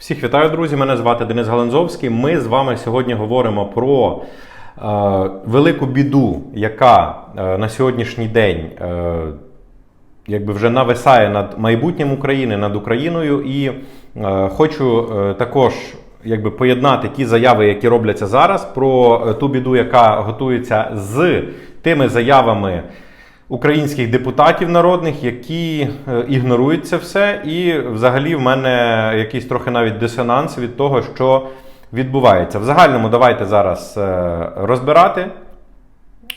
Всіх вітаю, друзі! Мене звати Денис Галанзовський. Ми з вами сьогодні говоримо про е, велику біду, яка е, на сьогоднішній день е, якби вже нависає над майбутнім України, над Україною. І е, хочу е, також якби, поєднати ті заяви, які робляться зараз, про е, ту біду, яка готується з тими заявами українських депутатів народних, які е, ігнорують це все. І взагалі в мене якийсь трохи навіть дисонанс від того, що відбувається. В загальному давайте зараз е, розбирати.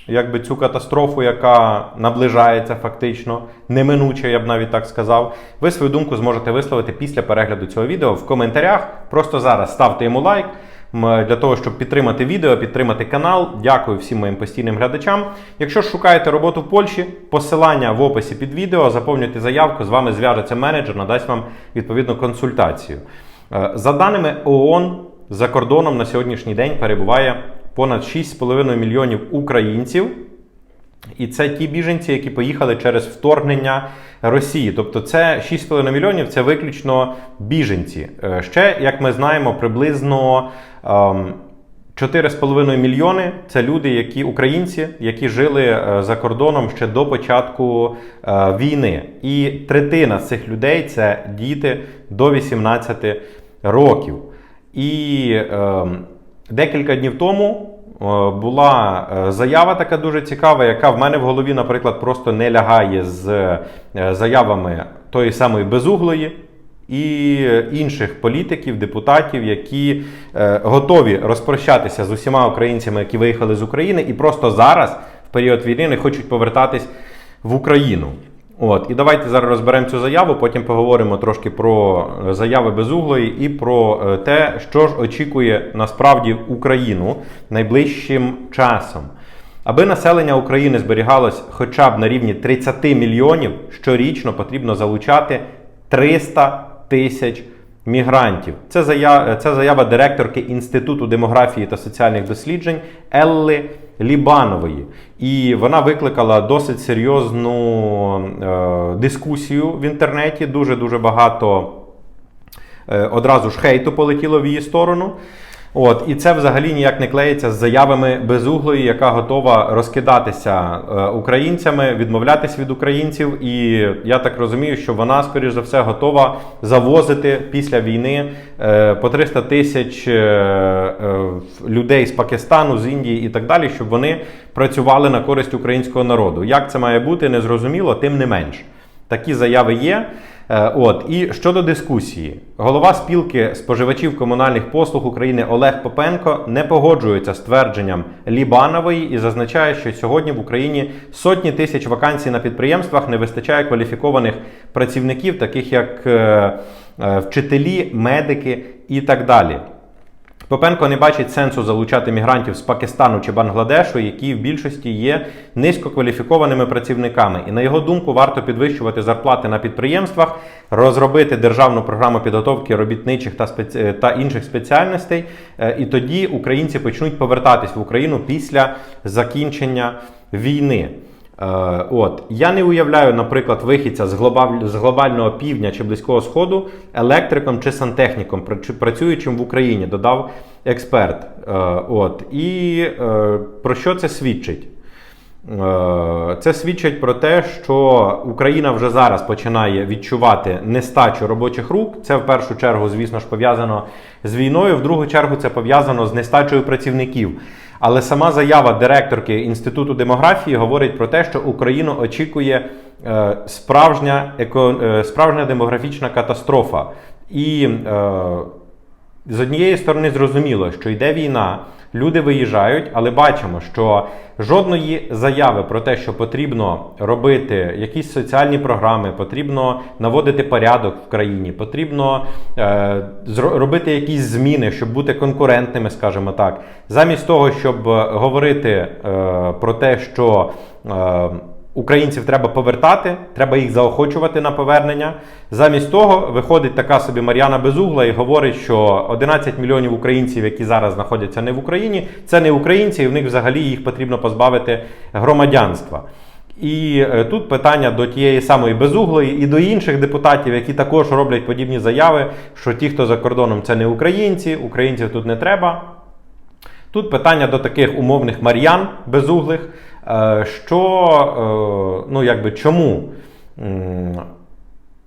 Якби цю катастрофу, яка наближається фактично, неминуче, я б навіть так сказав. Ви свою думку зможете висловити після перегляду цього відео в коментарях. Просто зараз ставте йому лайк для того, щоб підтримати відео, підтримати канал. Дякую всім моїм постійним глядачам. Якщо шукаєте роботу в Польщі, посилання в описі під відео, заповнюйте заявку, з вами зв'яжеться менеджер, надасть вам відповідну консультацію. Е, За даними ООН, за кордоном на сьогоднішній день перебуває понад 6,5 мільйонів українців. І це ті біженці, які поїхали через вторгнення Росії. Тобто, це 6,5 мільйонів це виключно біженці. Е, Ще, як ми знаємо, приблизно 4,5 мільйони це люди, які українці, які жили е, за кордоном ще до початку е, війни. І третина з цих людей це діти до 18 років. І е, декілька днів тому е, була заява така дуже цікава, яка в мене в голові, наприклад, просто не лягає з заявами тої самої безуглої. І інших політиків, депутатів, які е, готові розпрощатися з усіма українцями, які виїхали з України, і просто зараз, в період війни, не хочуть повертатись в Україну. От, і давайте зараз розберемо цю заяву, потім поговоримо трошки про е, заяви безуглої і про е, те, що ж очікує насправді Україну найближчим часом. Аби населення України зберігалось хоча б на рівні 30 мільйонів, щорічно потрібно залучати 300 тисяч мігрантів. Це заява, це заява директорки Інституту демографії та соціальних досліджень Елли Лібанової. І вона викликала досить серйозну е, дискусію в інтернеті. Дуже дуже багато е, одразу ж хейту полетіло в її сторону. От, і це взагалі ніяк не клеїться з заявами безуглої, яка готова розкидатися е, українцями, відмовлятись від українців. І я так розумію, що вона, скоріш за все, готова завозити після війни е, по 300 тисяч е, людей з Пакистану, з Індії і так далі, щоб вони працювали на користь українського народу. Як це має бути, незрозуміло, тим не менш. Такі заяви є. Е, От і щодо дискусії, голова спілки споживачів комунальних послуг України Олег Попенко не погоджується з твердженням Лібанової і зазначає, що сьогодні в Україні сотні тисяч вакансій на підприємствах не вистачає кваліфікованих працівників, таких як е, е, вчителі, медики і так далі. Попенко не бачить сенсу залучати мігрантів з Пакистану чи Бангладешу, які в більшості є низькокваліфікованими працівниками. І на його думку, варто підвищувати зарплати на підприємствах, розробити державну програму підготовки робітничих та, спеці... та інших спеціальностей. Е, І тоді українці почнуть повертатись в Україну після закінчення війни. Е, От я не уявляю, наприклад, вихідця з, глобаль... з глобального півдня чи близького сходу електриком чи сантехніком, працюючим в Україні, додав експерт. Е, От і е, про що це свідчить? Це свідчить про те, що Україна вже зараз починає відчувати нестачу робочих рук. Це в першу чергу, звісно ж, пов'язано з війною. В другу чергу це пов'язано з нестачею працівників. Але сама заява директорки Інституту демографії говорить про те, що Україну очікує е, справжня, е, справжня демографічна катастрофа. І е, з однієї сторони зрозуміло, що йде війна, люди виїжджають, але бачимо, що жодної заяви про те, що потрібно робити якісь соціальні програми, потрібно наводити порядок в країні, потрібно е, робити якісь зміни, щоб бути конкурентними, скажімо так, замість того, щоб говорити е, про те, що е, Українців треба повертати, треба їх заохочувати на повернення. Замість того виходить така собі Мар'яна Безугла і говорить, що 11 мільйонів українців, які зараз знаходяться не в Україні, це не українці, і в них взагалі їх потрібно позбавити громадянства. І е, тут питання до тієї самої безуглої і до інших депутатів, які також роблять подібні заяви, що ті, хто за кордоном, це не українці, українців тут не треба. Тут питання до таких умовних мар'ян безуглих, що е, ну, якби, чому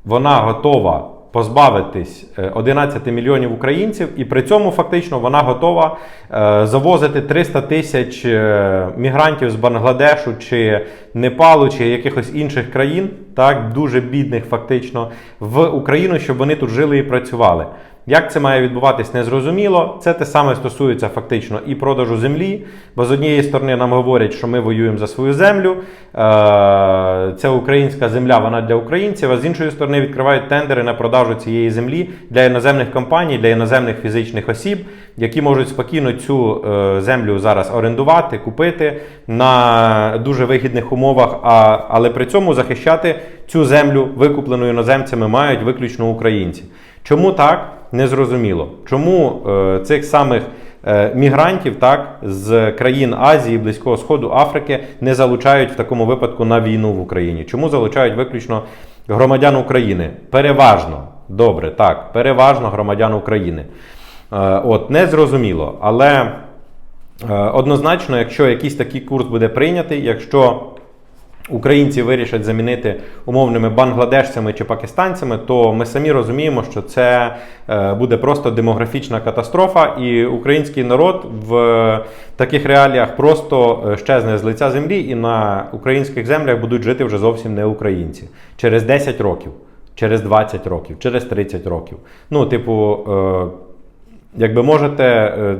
вона готова позбавитись е, 11 мільйонів українців, і при цьому фактично вона готова е, завозити 300 тисяч е, мігрантів з Бангладешу чи Непалу чи якихось інших країн, так дуже бідних фактично, в Україну, щоб вони тут жили і працювали. Як це має відбуватись, незрозуміло. Це те саме стосується фактично і продажу землі. Бо з однієї сторони нам говорять, що ми воюємо за свою землю. Це українська земля, вона для українців. А з іншої сторони відкривають тендери на продажу цієї землі для іноземних компаній, для іноземних фізичних осіб, які можуть спокійно цю е, землю зараз орендувати, купити на дуже вигідних умовах, але при цьому захищати цю землю, викуплену іноземцями, мають виключно українці. Чому так? Незрозуміло. Чому е, цих самих е, мігрантів так, з країн Азії, Близького Сходу, Африки не залучають в такому випадку на війну в Україні? Чому залучають виключно громадян України? Переважно, добре, так, переважно громадян України. Е, от, незрозуміло. Але е, однозначно, якщо якийсь такий курс буде прийнятий, якщо українці вирішать замінити умовними бангладешцями чи пакистанцями, то ми самі розуміємо, що це е, буде просто демографічна катастрофа, і український народ в таких реаліях просто е, щезне з лиця землі, і на українських землях будуть жити вже зовсім не українці через 10 років. Через 20 років, через 30 років. Ну, типу, е, якби можете е,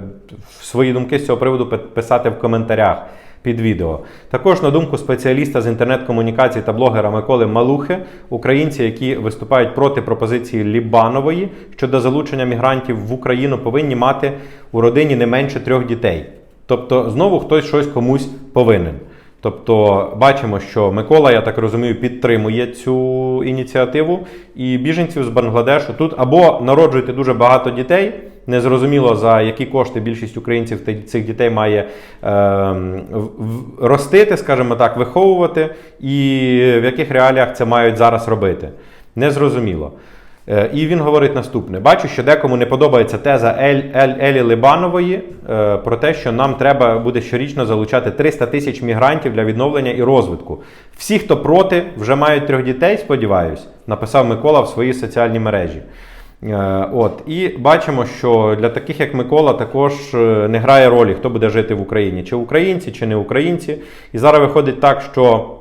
свої думки з цього приводу пи- писати в коментарях під відео. Також, на думку спеціаліста з інтернет-комунікації та блогера Миколи Малухи, українці, які виступають проти пропозиції Лібанової щодо залучення мігрантів в Україну, повинні мати у родині не менше трьох дітей. Тобто, знову хтось щось комусь повинен. Тобто бачимо, що Микола, я так розумію, підтримує цю ініціативу, і біженців з Бангладешу тут або народжуєте дуже багато дітей. Незрозуміло за які кошти більшість українців цих дітей має е, ростити, скажімо так, виховувати, і в яких реаліях це мають зараз робити. Незрозуміло. Е, І він говорить наступне: бачу, що декому не подобається теза Ель, Елі Либанової е, про те, що нам треба буде щорічно залучати 300 тисяч мігрантів для відновлення і розвитку. Всі, хто проти, вже мають трьох дітей, сподіваюсь, написав Микола в своїй соціальній мережі. Е, От і бачимо, що для таких як Микола також не грає ролі, хто буде жити в Україні, чи українці, чи не українці. І зараз виходить так, що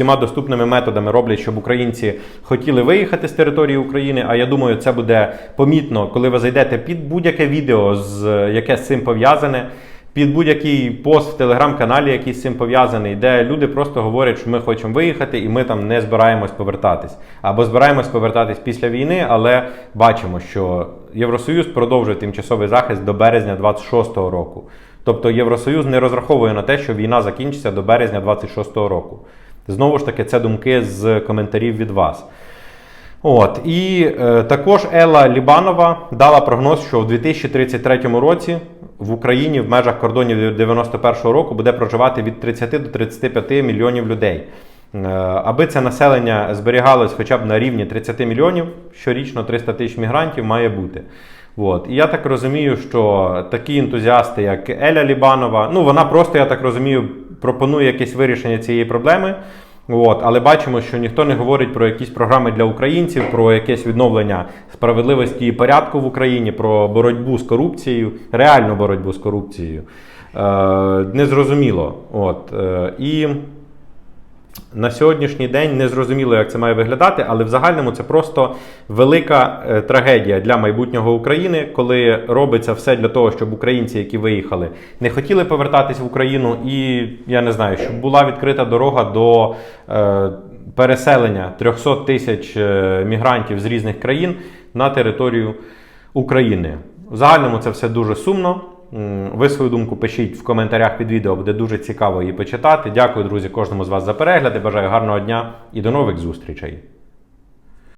всіма доступними методами роблять, щоб українці хотіли виїхати з території України. А я думаю, це буде помітно, коли ви зайдете під будь-яке відео, з яке з цим пов'язане. Під будь-який пост в телеграм-каналі, який з цим пов'язаний, де люди просто говорять, що ми хочемо виїхати і ми там не збираємось повертатись. Або збираємось повертатись після війни, але бачимо, що Євросоюз продовжує тимчасовий захист до березня 26-го року. Тобто Євросоюз не розраховує на те, що війна закінчиться до березня 26-го року. Знову ж таки, це думки з коментарів від вас. От і е, також Елла Лібанова дала прогноз, що в 2033 році в Україні в межах кордонів 91-го року буде проживати від 30 до 35 мільйонів людей. Е, аби це населення зберігалось хоча б на рівні 30 мільйонів, щорічно 300 тисяч мігрантів має бути. От. І я так розумію, що такі ентузіасти, як Еля Лібанова, ну вона просто, я так розумію, пропонує якесь вирішення цієї проблеми. От, але бачимо, що ніхто не говорить про якісь програми для українців, про якесь відновлення справедливості і порядку в Україні, про боротьбу з корупцією, реальну боротьбу з корупцією. Е, незрозуміло. От, е, і на сьогоднішній день не зрозуміло, як це має виглядати, але в загальному це просто велика е, трагедія для майбутнього України, коли робиться все для того, щоб українці, які виїхали, не хотіли повертатись в Україну, і я не знаю, щоб була відкрита дорога до е, переселення 300 тисяч е, мігрантів з різних країн на територію України. В загальному це все дуже сумно. Ви свою думку пишіть в коментарях під відео, буде дуже цікаво її почитати. Дякую, друзі, кожному з вас за перегляди. Бажаю гарного дня і до нових зустрічей.